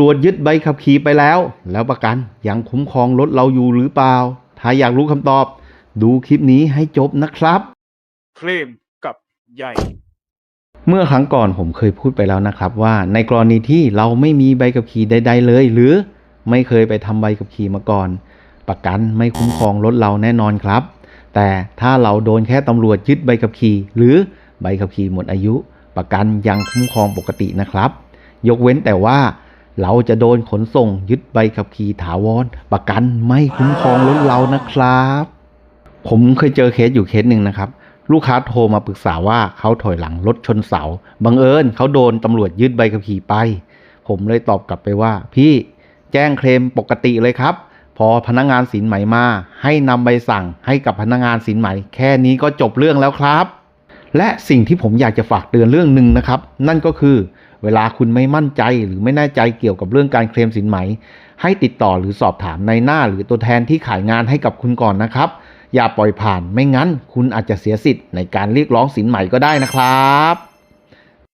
ตรวจยึดใบขับขี่ไปแล้ว แล้วประกันยังคุ้มครองรถเราอยู่หรือเปล่า ถ้าอยากรู้คำตอบ ดูคลิปนี้ให้จบนะครับ เคลมกับใหญ่ เมื่อครั้งก่อนผมเคยพูดไปแล้วนะครับ ว่าในกรณีที่เราไม่มีใบขับขี่ใด ๆ เลย หรือไม่เคยไปทำใบขับขี่มาก่อน ประกันไม่คุ้มครองรถเราแน่นอนครับ แต่ถ้าเราโดนแค่ตำรวจยึดใบขับขี่หรือใบขับขี่หมดอายุ ประกันยังคุ้มครองปกตินะครับ ยกเว้นแต่ว่า เราจะโดนขนส่งยึดใบขับขี่ถาวร ประกันไม่คุ้มครองรถเรานะครับ ผมเคยเจอเคสอยู่เคสหนึ่งนะครับ ลูกค้าโทรมาปรึกษาว่าเขาถอยหลังรถชนเสา บังเอิญเขาโดนตำรวจยึดใบขับขี่ไป ผมเลยตอบกลับไปว่า พี่แจ้งเคลมปกติเลยครับ พอพนักงานสินไหมมา ให้นำใบสั่งให้กับพนักงานสินไหม แค่นี้ก็จบเรื่องแล้วครับ และสิ่งที่ผมอยากจะฝากเตือนเรื่องหนึ่งนะครับ นั่นก็คือ เวลาคุณไม่มั่นใจหรือไม่แน่ใจเกี่ยวกับเรื่องการเคลมสินไหม ให้ติดต่อหรือสอบถามในหน้าหรือตัวแทนที่ขายงานให้กับคุณก่อนนะครับ อย่าปล่อยผ่านไม่งั้น คุณอาจจะเสียสิทธิ์ในการเรียกร้องสินไหมก็ได้นะครับ